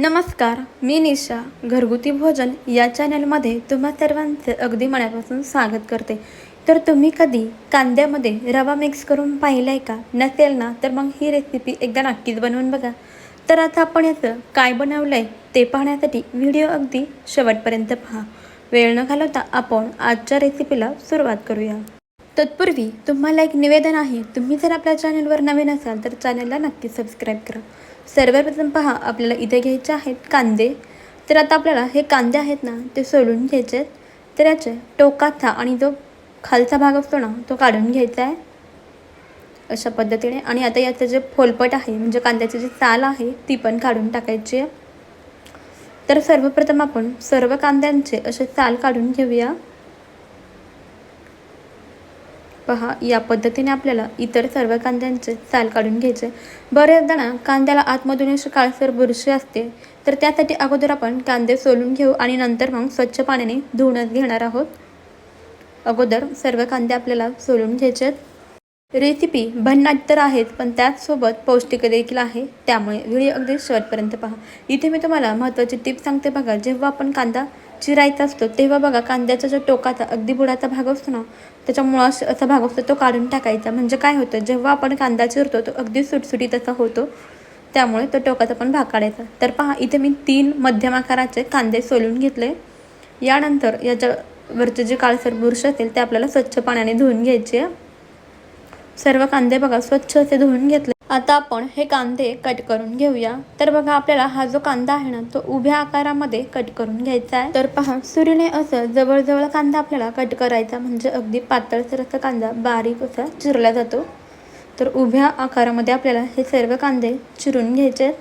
नमस्कार मी निशा. घरगुती भोजन या चॅनलमध्ये तुम्हा सर्वांचे अगदी मनापासून स्वागत करते. तर तुम्ही कधी कांद्यामध्ये रवा मिक्स करून पाहिला आहे का? नसेल ना तर मग ही रेसिपी एकदा नक्कीच बनवून बघा. तर आता आपण याचं काय बनवलं आहे ते पाहण्यासाठी व्हिडिओ अगदी शेवटपर्यंत पहा. वेळ न घालवता आपण आजच्या रेसिपीला सुरुवात करूया. तत्पूर्वी तुम्हाला एक निवेदन आहे. तुम्ही जर आपल्या चॅनलवर नवीन असाल तर चॅनलला नक्की सबस्क्राईब करा. सर्वप्रथम पहा आपल्याला इथे घ्यायचे आहेत कांदे. तर आता आपल्याला हे कांदे आहेत ना ते सोलून घ्यायचे आहेत. तर याचे टोकाचा आणि जो खालचा भाग असतो ना तो काढून घ्यायचा आहे. अशा पद्धतीने. आणि आता याचं जे फोलपट आहे म्हणजे कांद्याची जी चाल आहे ती पण काढून टाकायची आहे. तर सर्वप्रथम आपण सर्व कांद्यांचे असे चाल काढून घेऊया. पहा या पद्धतीने आपल्याला इतर सर्व कांद्यांचे साल काढून घ्यायचे. बऱ्याचदा ना कांद्याला आतमधून अशी काळसर बुरशी असते तर त्यासाठी अगोदर आपण कांदे सोलून घेऊ आणि नंतर मग स्वच्छ पाण्याने धुवूनच घेणार आहोत. अगोदर सर्व कांदे आपल्याला सोलून घ्यायचे आहेत रेसिपी भन्नाट तर आहेत पण त्याचसोबत पौष्टिक देखील आहे. त्यामुळे व्हिडिओ अगदी शेवटपर्यंत पहा. इथे मी तुम्हाला महत्त्वाची टिप सांगते बघा जेव्हा आपण कांदा चिरायचा असतो. तेव्हा बघा कांद्याचा जो टोकाचा अगदी बुडाचा भाग असतो ना त्याच्या मुळाशी असा भाग असतो तो काढून टाकायचा. म्हणजे काय होतं जेव्हा आपण कांदा चिरतो तो अगदी सुटसुटीत असा होतो त्यामुळे तो टोकाचा पण भाग काढायचा. तर पहा इथे मी तीन मध्यम आकाराचे कांदे सोलून घेतले. यानंतर याच्यावरचे जे काळसर बुरश असेल ते आपल्याला स्वच्छ पाण्याने धुवून घ्यायचे. सर्व कांदे बघा स्वच्छ असे धुवून घेतले. आता आपण हे कांदे कट करून घेऊया. तर बघा आपल्याला हा जो कांदा आहे ना तो उभ्या आकारामध्ये कट करून घ्यायचा आहे. तर पहा सुरीने असं जवळजवळ कांदा आपल्याला कट करायचा म्हणजे अगदी पातळसर असा कांदा बारीक असा चिरला जातो. तर उभ्या आकारामध्ये आपल्याला हे सर्व कांदे चिरून घ्यायचे आहेत.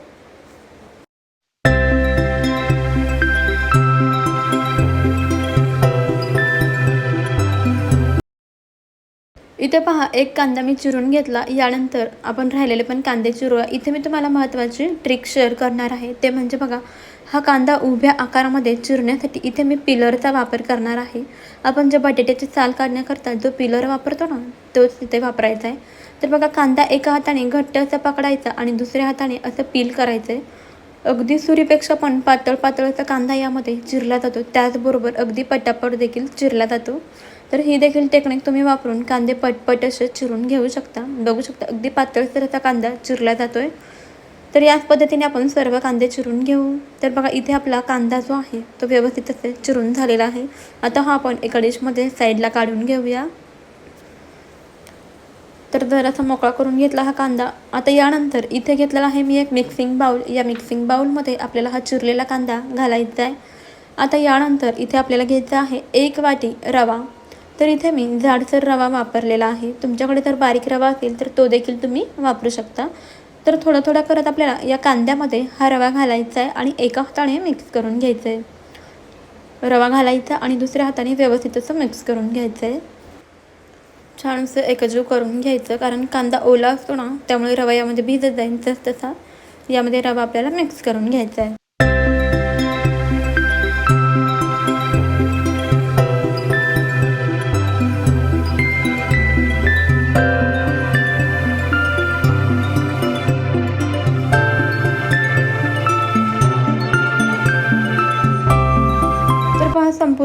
इथे पहा एक कांदा मी चिरून घेतला. यानंतर आपण राहिलेले पण कांदे चिरूया. इथे मी तुम्हाला महत्त्वाची ट्रिक शेअर करणार आहे. ते म्हणजे बघा हा कांदा उभ्या आकारामध्ये चिरण्यासाठी इथे मी पिलरचा वापर करणार आहे. आपण जे बटाट्याची चाल काढण्याकरता जो पिलर वापरतो ना तोच तिथे वापरायचा आहे. तर बघा कांदा एका हाताने घट्ट असा पकडायचा आणि दुसऱ्या हाताने असं पील करायचं आहे अगदी सुरीपेक्षा पण पातळ पातळचा कांदा यामध्ये चिरला जातो. त्याचबरोबर अगदी पटापट देखील चिरला जातो. तर ही देखील टेक्निक तुम्ही वापरून कांदे पटपट असे चिरून घेऊ शकता. बघू शकता अगदी पातळसरचा कांदा चिरला आहे तर याच पद्धतीने आपण सर्व कांदे चिरून घेऊ. तर बघा इथे आपला कांदा जो आहे तो व्यवस्थित असे चिरून झालेला आहे. आता हा आपण एका डिशमध्ये साईडला काढून घेऊया. तर जरासा मोकळा करून घेतला हा कांदा. आता यानंतर इथे घेतलेला आहे मी एक मिक्सिंग बाऊल या मिक्सिंग बाऊलमध्ये आपल्याला हा चिरलेला कांदा घालायचा आहे. आता यानंतर इथे आपल्याला घ्यायचा आहे एक वाटी रवा. तर इथे मी जाडसर रवा वापरलेला आहे. तुमच्याकडे जर बारीक रवा असेल तर तो देखील तुम्ही वापरू शकता. तर थोडं थोडं करत आपल्याला या कांद्यामध्ये हा रवा घालायचा आहे आणि एका हाताने मिक्स करून घ्यायचं आहे. रवा घालायचा आणि दुसऱ्या हाताने व्यवस्थित असं मिक्स करून घ्यायचं आहे. छान असं एकजीव करून घ्यायचं कारण कांदा ओला असतो ना त्यामुळे रवा यामध्ये भिजत जाईल तस तसा यामध्ये रवा आपल्याला मिक्स करून घ्यायचा आहे.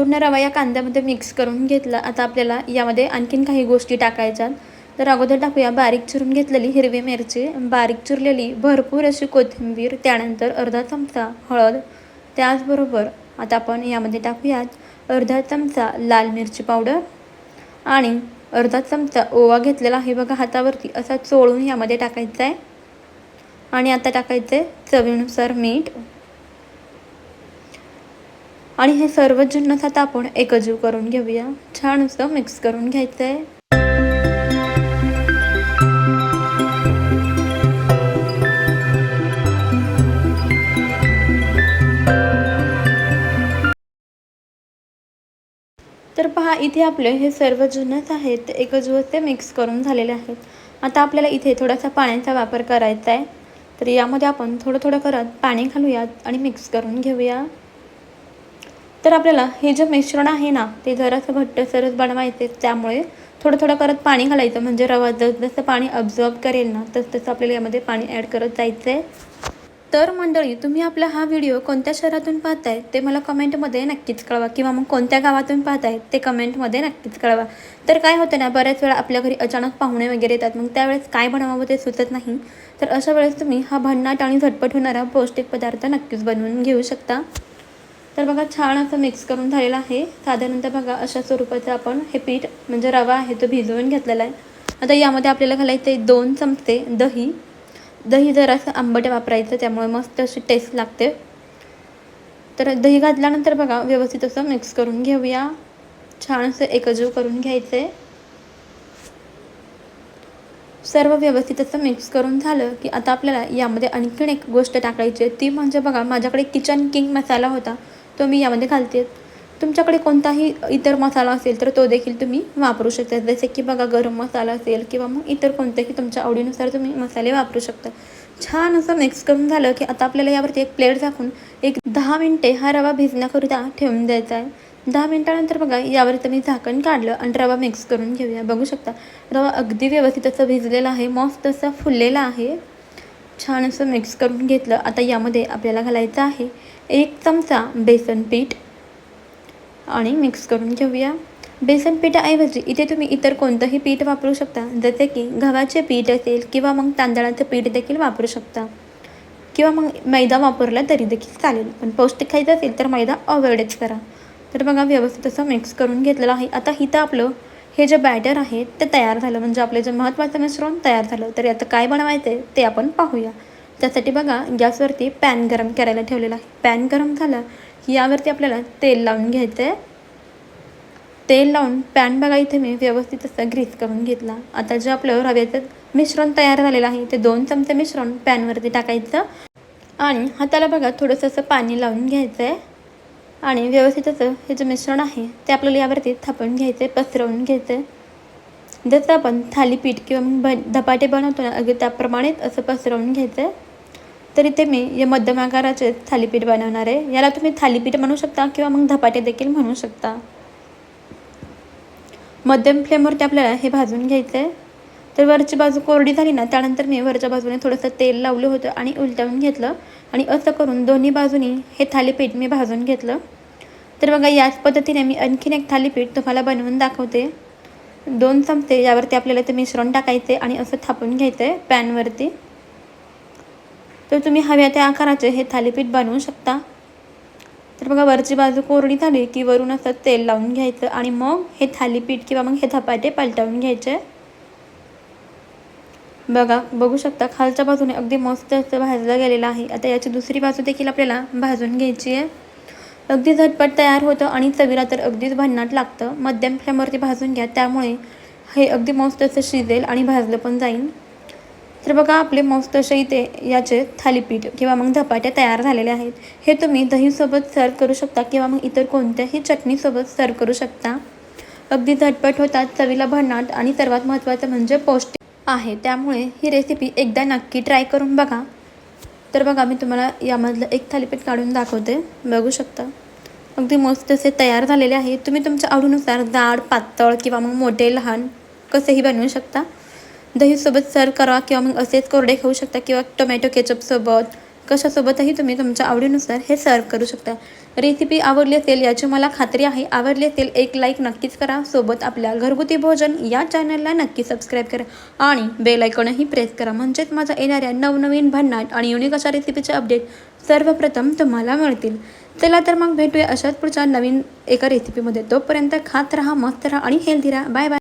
पूर्ण रवा या कांद्यामध्ये मिक्स करून घेतला. आता आपल्याला यामध्ये आणखीन काही गोष्टी टाकायच्यात तर अगोदर टाकूया बारीक चिरून घेतलेली हिरवी मिरची. बारीक चिरलेली भरपूर अशी कोथिंबीर त्यानंतर अर्धा चमचा हळद. त्याचबरोबर आता आपण यामध्ये टाकूयात अर्धा चमचा लाल मिरची पावडर आणि अर्धा चमचा ओवा घेतलेला आहे बघा हातावरती. असा चोळून यामध्ये टाकायचा आहे. आणि आता टाकायचं आहे चवीनुसार मीठ. आणि हे सर्व जिन्नस आता आपण एकजीव करून घेऊया. छान असं मिक्स करून घ्यायचं आहे तर पहा इथे आपले हे सर्व जिन्नस आहेत एकजीव ते मिक्स करून झालेले आहेत. आता आपल्याला इथे थोडासा पाण्याचा वापर करायचा आहे तर यामध्ये आपण थोडं थोडं करत पाणी घालूयात आणि मिक्स करून घेऊया. तर आपल्याला हे जे मिश्रण आहे ना ते जरासं घट्ट सरस बनवायचे त्यामुळे थोडं थोडं करत पाणी घालायचं. म्हणजे रवा जसजसं जसं पाणी अब्झॉर्ब करेल ना तसं तसं आपल्याला यामध्ये पाणी ॲड करत जायचं आहे तर मंडळी तुम्ही आपला हा व्हिडिओ कोणत्या शहरातून पाहताय ते मला कमेंटमध्ये नक्कीच कळवा. किंवा मग कोणत्या गावातून पाहताय ते कमेंटमध्ये नक्कीच कळवा. तर काय होतं ना बऱ्याच वेळा आपल्या घरी अचानक पाहुणे वगैरे येतात. मग त्यावेळेस काय बनवावं ते सुचत नाही. तर अशा वेळेस तुम्ही हा भन्नाट आणि झटपट होणारा पौष्टिक पदार्थ नक्कीच बनवून घेऊ शकता. तर बघा छान असं मिक्स करून झालेलं आहे. साधारणतः बघा अशा स्वरूपाचं आपण हे पीठ म्हणजे रवा आहे तो भिजवून घेतलेला आहे. आता यामध्ये आपल्याला घालायचं आहे दोन चमचे दही. दही जरासं आंबट वापरायचं त्यामुळे मस्त अशी टेस्ट लागते. तर दही घातल्यानंतर बघा व्यवस्थित असं मिक्स करून घेऊया. छान असं एकजीव करून घ्यायचं आहे. सर्व व्यवस्थित असं मिक्स करून झालं की आता आपल्याला यामध्ये आणखीन एक गोष्ट टाकायची आहे. ती म्हणजे बघा माझ्याकडे किचन किंग मसाला होता. तो मी यामध्ये घालते. तुमच्याकडे कोणताही इतर मसाला असेल तर तो देखील तुम्ही वापरू शकता. जसे की बघा गरम मसाला असेल किंवा मग इतर कोणतेही तुमच्या आवडीनुसार तुम्ही मसाले वापरू शकता. छान असं मिक्स करून झालं की आता आपल्याला यावरती एक प्लेट झाकून एक दहा मिनटे हा रवा भिजण्याकरिता ठेवून द्यायचा आहे. दहा मिनटानंतर बघा यावरती मी झाकण काढलं आणि रवा मिक्स करून घेऊया. बघू शकता रवा अगदी व्यवस्थित असं भिजलेला आहे मस्त असा फुललेला आहे. छान असं मिक्स करून घेतलं. आता यामध्ये आपल्याला घालायचं आहे एक चमचा बेसन पीठ आणि मिक्स करून घेऊया. बेसन पिठाऐवजी इथे तुम्ही इतर कोणतंही पीठ वापरू शकता जसे की गव्हाचे पीठ असेल किंवा मग तांदळाचं पीठ देखील वापरू शकता. किंवा मग मैदा वापरला तरी देखील चालेल पण पौष्टिक खायचं असेल तर मैदा अवॉइडच करा. तर बघा व्यवस्थित असं मिक्स करून घेतलेलं आहे. आता इथं आपलं हे जे बॅटर आहे ते तयार झालं. म्हणजे आपलं जे महत्त्वाचं मिश्रण तयार झालं. तर आता काय बनवायचं आहे ते आपण पाहूया. त्यासाठी बघा गॅसवरती पॅन गरम करायला ठेवलेला आहे. पॅन गरम झालं की यावरती आपल्याला तेल लावून घ्यायचं आहे तेल लावून पॅन बघा इथे मी व्यवस्थित असं ग्रीस करून घेतला. आता जे आपलं रव्याचं मिश्रण तयार झालेलं आहे ते दोन चमचे मिश्रण पॅनवरती टाकायचं. आणि हाताला बघा थोडंसं असं पाणी लावून घ्यायचं आहे आणि व्यवस्थित असं हे जे मिश्रण आहे ते आपल्याला यावरती थापून घ्यायचं आहे पसरवून घ्यायचं आहे जसं आपण थालीपीठ किंवा मग भ धपाटे बनवतो ना अगदी त्याप्रमाणेच असं पसरवून घ्यायचं आहे तर इथे मी या मध्यम आकाराचे थालीपीठ बनवणार आहे याला तुम्ही थालीपीठ म्हणू शकता किंवा मग धपाटे देखील म्हणू शकता. मध्यम फ्लेमवरती आपल्याला हे भाजून घ्यायचं आहे तर वरची बाजू कोरडी झाली ना त्यानंतर मी वरच्या बाजूने थोडंसं तेल लावलं होतं आणि उलटवून घेतलं. आणि असं करून दोन्ही बाजूनी हे थालीपीठ मी भाजून घेतलं. तर बघा याच पद्धतीने मी आणखीन एक थालीपीठ तुम्हाला बनवून दाखवते. दोन चमचे यावरती आपल्याला ते मिश्रण टाकायचे आणि असं थापून घ्यायचं आहे पॅनवरती. तर तुम्ही हव्या त्या आकाराचे हे थालीपीठ बनवू शकता. तर बघा वरची बाजू कोरडी झाली की वरून असं तेल लावून घ्यायचं आणि मग हे थालीपीठ किंवा मग हे धपाटे पलटवून घ्यायचे. बघा बघू शकता खालच्या बाजूने अगदी मस्त असं भाजलं गेलेलं आहे. आता याची दुसरी बाजू देखील आपल्याला भाजून घ्यायची आहे. अगदी झटपट तयार होतं आणि चवीला तर अगदीच भन्नाट लागतं. मध्यम फ्लेमवरती भाजून घ्या. त्यामुळे हे अगदी मस्त असं शिजेल आणि भाजलं पण जाईल. तर बघा आपले मस्त असे इथे याचे थालीपीठ किंवा मग धपाट्या तयार झालेले आहेत. हे तुम्ही दहीसोबत सर्व करू शकता किंवा मग इतर कोणत्याही चटणीसोबत सर्व करू शकता. अगदी झटपट होतात चवीला भन्नाट आणि सर्वात महत्त्वाचं म्हणजे पौष्टिक आहे. त्यामुळे ही रेसिपी एकदा नक्की ट्राय करून बघा. तर बघा मी तुम्हाला यामधलं एक थालीपीठ काढून दाखवते. बघू शकता. अगदी मस्त असे तयार झालेले आहे. तुम्ही तुमच्या आवडीनुसार जाड पातळ किंवा मग मोठे लहान कसेही बनवू शकता. दहीसोबत सर्व करा किंवा मग असेच कोरडे खाऊ शकता किंवा टोमॅटो केचपसोबत कशासोबतही तुम्ही तुमच्या आवडीनुसार हे सर्व करू शकता. रेसिपी आवडली असेल याची मला खात्री आहे. आवडली असेल एक लाईक नक्कीच करा. सोबत आपल्या घरगुती भोजन या चॅनलला नक्की सबस्क्राईब करा. आणि बेलायकॉनही प्रेस करा. म्हणजेच माझ्या येणाऱ्या नवनवीन भन्नाट आणि युनिक अशा रेसिपीचे अपडेट सर्वप्रथम तुम्हाला मिळतील. चला तर मग भेटूया अशाच पुढच्या नवीन एका रेसिपीमध्ये तोपर्यंत खात राहा मस्त राहा आणि हेल्दी राहा. Bye bye